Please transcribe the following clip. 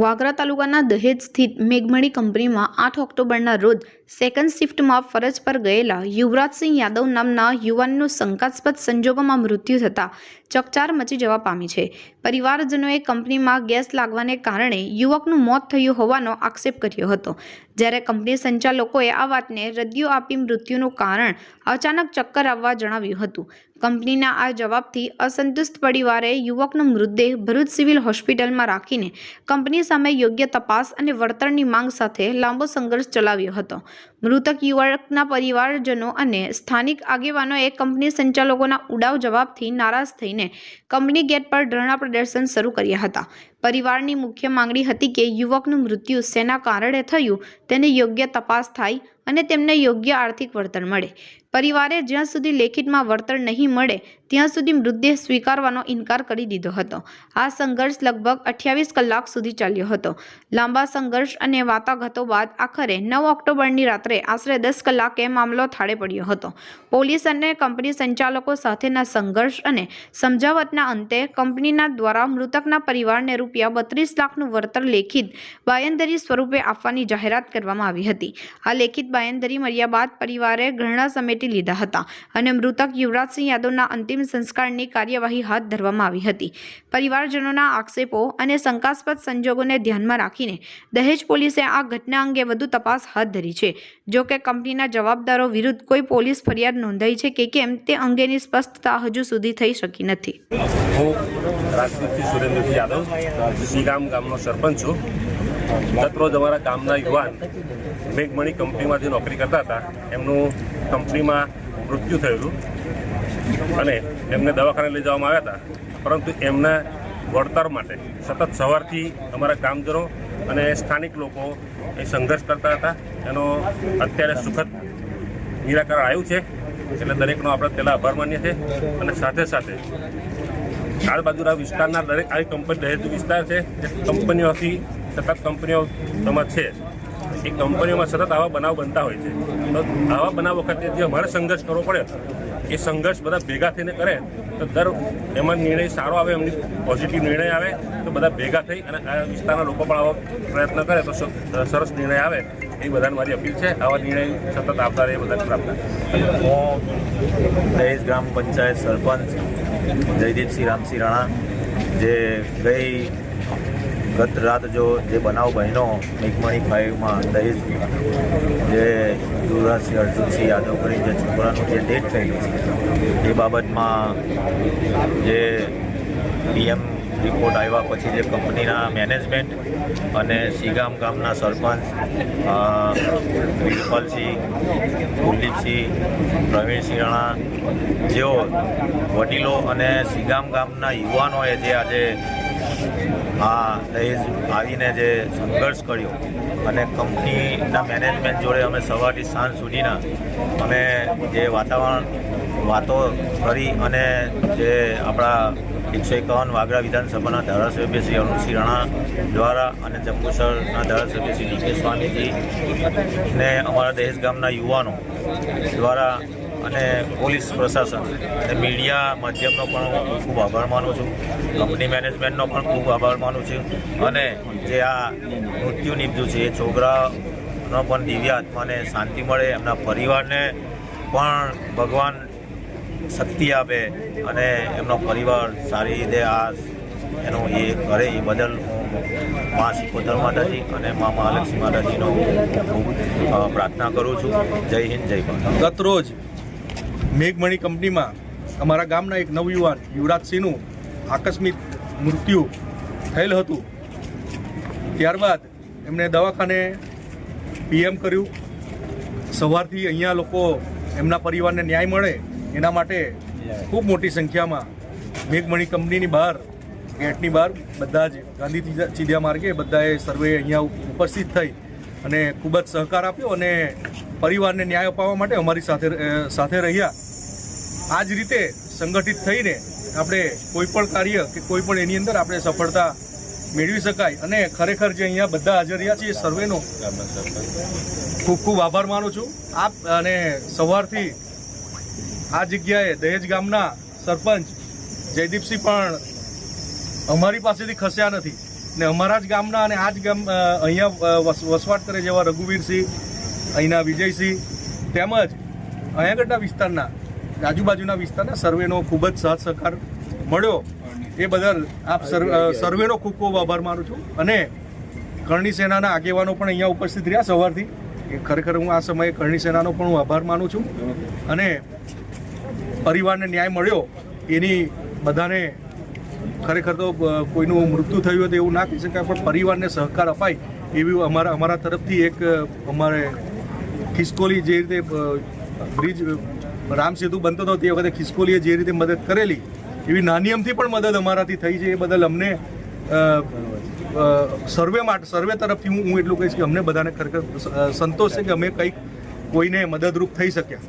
વાગરા તાલુકાના દહેજ સ્થિત મેઘમણી કંપનીમાં આઠ ઓક્ટોબરના રોજ સેકન્ડ શિફ્ટમાં ફરજ પર ગયેલા યુવરાજસિંહ યાદવ નામના યુવાનનું શંકાસ્પદ સંજોગોમાં મૃત્યુ થતાં ચકચાર મચી જવા પામી છે. પરિવારજનોએ કંપનીમાં ગેસ લાગવાને કારણે યુવકનું મોત થયું હોવાનો આક્ષેપ કર્યો હતો. જ્યારે કંપની સંચાલકોએ આ વાતને રદિયો આપી મૃત્યુનું કારણ અચાનક ચક્કર આવવા જણાવ્યું હતું. કંપનીના આ જવાબથી અસંતુષ્ટ પરિવારે યુવકનો મૃતદેહ ભરૂચ સિવિલ હોસ્પિટલમાં રાખીને કંપની સામે યોગ્ય તપાસ અને વળતરની માંગ સાથે લાંબો સંઘર્ષ ચલાવ્યો હતો. મૃતક યુવકના પરિવારજનો અને સ્થાનિક આગેવાનોએ કંપની સંચાલકોના ઉડાવ જવાબથી નારાજ થઈને કંપની ગેટ પર ધરણા પ્રદર્શન શરૂ કર્યા હતા. પરિવારની મુખ્ય માંગણી હતી કે યુવકનું મૃત્યુ શેના કારણે થયું, તેની યોગ્ય તપાસ થાય અને તેમને યોગ્ય આર્થિક વળતર મળે. પરિવારે જ્યાં સુધી લેખિતમાં વળતર નહીં મળે ત્યાં સુધી મૃતદેહ સ્વીકારવાનો ઇનકાર કરી દીધો હતો. આ સંઘર્ષ લગભગ અઠ્યાવીસ કલાક સુધી ચાલ્યો હતો. લાંબા સંઘર્ષ અને વાટાઘાતો બાદ આખરે નવ ઓક્ટોબરની રાત્રે આશરે દસ કલાકે મામલો થાળે પડ્યો હતો. પોલીસ અને કંપની સંચાલકો સાથેના સંઘર્ષ અને સમજાવટના અંતે કંપનીના દ્વારા મૃતકના પરિવારને રૂપિયા બત્રીસ લાખનું વળતર લેખિત બાયંદરી સ્વરૂપે આપવાની જાહેરાત કરવામાં આવી હતી. આ લેખિત બાયંદરી મળ્યા બાદ પરિવારે ઘરણા સમેટી લીધા હતા અને મૃતક યુવરાજસિંહ યાદવના અંતિમ સંસ્કારની કાર્યવાહી હાથ ધરવામાં આવી હતી. પરિવારજનોના આક્ષેપો અને શંકાસ્પદ સંજોગોને ધ્યાનમાં રાખીને દહેજ પોલીસે આ ઘટના અંગે વધુ તપાસ હાથ ધરી છે. જો કે કંપનીના જવાબદારો વિરુદ્ધ કોઈ પોલીસ ફરિયાદ નોંધાઈ છે કે કેમ તે અંગેની સ્પષ્ટતા હજુ સુધી થઈ શકી નથી. હું અમારા ગામના યુવાન મેઘમણી કંપનીમાં જે નોકરી કરતા હતા. એમનું કંપનીમાં મૃત્યુ થયેલું અને એમને દવાખાને લઈ જવામાં આવ્યા હતા. પરંતુ એમના વળતર માટે સતત સવારથી અમારા કામદારો અને સ્થાનિક લોકો એ સંઘર્ષ કરતા હતા. એનો અત્યારે સુખદ નિરાકરણ આવ્યું છે. એટલે દરેકનો આપણે પહેલાં આભાર માનીએ છીએ. અને સાથે સાથે આજુબાજુના વિસ્તારના દરેક આવી કંપની દહેજ વિસ્તાર છે. જે કંપનીઓથી સતત કંપનીઓ તેમાં છે. એ કંપનીઓમાં સતત આવા બનાવ બનતા હોય છે. તો આવા બનાવ વખતે જે અમારે સંઘર્ષ કરવો પડે, એ સંઘર્ષ બધા ભેગા થઈને કરે, તો દર એમાં નિર્ણય સારો આવે, એમની પોઝિટિવ નિર્ણય આવે, તો બધા ભેગા થઈ અને આ વિસ્તારના લોકો પણ આવો પ્રયત્ન કરે, તો સરસ નિર્ણય આવે. એ બધાને મારી અપીલ છે. આવા નિર્ણય સતત આવતા રહે બધાને પ્રાપ્ત હું દહેજ ગ્રામ પંચાયત સરપંચ જયદીપસિંહ રામસિંહ રાણા, જે ગઈ ગત રાત જો જે બનાવ બહેનો મેઘમણી ફાઇવમાં દહેજ જે યુવરાજસિંહ અર્જુનસિંહ યાદવ કરી જે છોકરાનું જે ડેથ થયેલું છે, એ બાબતમાં જે પીએમ રિપોર્ટ આવ્યા પછી જે કંપનીના મેનેજમેન્ટ અને સીગામ ગામના સરપંચ વિરપાલસિંહ કુલદીપસિંહ, પ્રવીણસિંહ રાણા, જેઓ વડીલો અને સીગામ ગામના યુવાનોએ જે આજે આ દહેજ આવીને જે સંઘર્ષ કર્યો અને કંપનીના મેનેજમેન્ટ જોડે અમે સવારથી સાંજ સુધીના અમે જે વાતાવરણ વાતો કરી અને જે આપણા એકસો એકાવન વાગડા વિધાનસભાના ધારાસભ્ય શ્રી અરુણસિંહ રાણા દ્વારા અને જંબુસરના ધારાસભ્ય શ્રી ડી કે સ્વામીજી ને અમારા દહેજ ગામના યુવાનો દ્વારા અને પોલીસ પ્રશાસન અને મીડિયા માધ્યમનો પણ હું ખૂબ આભાર માનું છું. કંપની મેનેજમેન્ટનો પણ ખૂબ આભાર માનું છું. અને જે આ મૃત્યુ નીપજ્યું છે, એ છોકરાનો પણ દિવ્ય આત્માને શાંતિ મળે, એમના પરિવારને પણ ભગવાન શક્તિ આપે અને એમનો પરિવાર સારી રીતે આ એનો એ કરે એ બદલ હું મા શિકોતર માતાજી અને મા મહાલક્ષ્મી માતાજીનો હું પ્રાર્થના કરું છું. જય હિન્દ, જય ભારત. ગત રોજ મેઘમણી કંપનીમાં અમારા ગામના એક નવયુવાન યુવરાજસિંહનું આકસ્મિક મૃત્યુ થયેલ હતું. ત્યારબાદ એમણે દવાખાને પીએમ કર્યું. સવારથી અહીંયા લોકો એમના પરિવારને ન્યાય મળે એના માટે ખૂબ મોટી સંખ્યામાં મેઘમણી કંપનીની બહાર, ગેટની બહાર બધા જ ગાંધી ચીધ્યા માર્ગે બધાએ સર્વે અહીંયા ઉપસ્થિત થઈ અને ખૂબ જ સહકાર આપ્યો અને પરિવારને ન્યાય અપાવવા માટે અમારી સાથે સાથે રહ્યા. આ જ રીતે સંગઠિત થઈને આપણે કોઈ પણ કાર્ય કે કોઈ પણ એની અંદર આપણે સફળતા મેળવી શકાય અને ખરેખર જે અહીંયા બધા હાજર રહ્યા છે એ સર્વેનો ખૂબ ખૂબ આભાર માનું છું. આપ અને સવારથી આ જગ્યાએ દહેજ ગામના સરપંચ જયદીપસિંહ પણ અમારી પાસેથી ખસ્યા નથી ને અમારા જ ગામના અને આ જ ગામ અહીંયા વસ- વસવાટ કરે જેવા રઘુવીરસિંહ, અહીંના વિજયસિંહ તેમજ અહીંયાગઢના વિસ્તારના આજુબાજુના વિસ્તારના સર્વેનો ખૂબ જ સાથ સહકાર મળ્યો. એ બદલ આપ સર્વે સર્વેનો ખૂબ ખૂબ આભાર માનું છું. અને કરણી સેનાના આગેવાનો પણ અહીંયા ઉપસ્થિત રહ્યા સવારથી. ખરેખર હું આ સમયે કરણી સેનાનો પણ હું આભાર માનું છું. અને પરિવારને ન્યાય મળ્યો. એની બધાને ખરેખર તો કોઈનું મૃત્યુ થયું હોય તો એવું ના કહી શકાય, પણ પરિવારને સહકાર અપાય એવી અમારા અમારા તરફથી એક અમારે ખિસકોલી જે રીતે બ્રિજ રામ સેતુ બનતો હતો તે વખતે ખિસકોલીએ જે રીતે મદદ કરેલી, એવી નાની અમથી પણ મદદ અમારાથી થઈ છે. એ બદલ અમને સર્વે માટે, સર્વે તરફથી હું હું એટલું કહીશ કે અમને બધાને ખરેખર સંતોષ છે કે અમે કંઈક કોઈને મદદરૂપ થઈ શક્યા.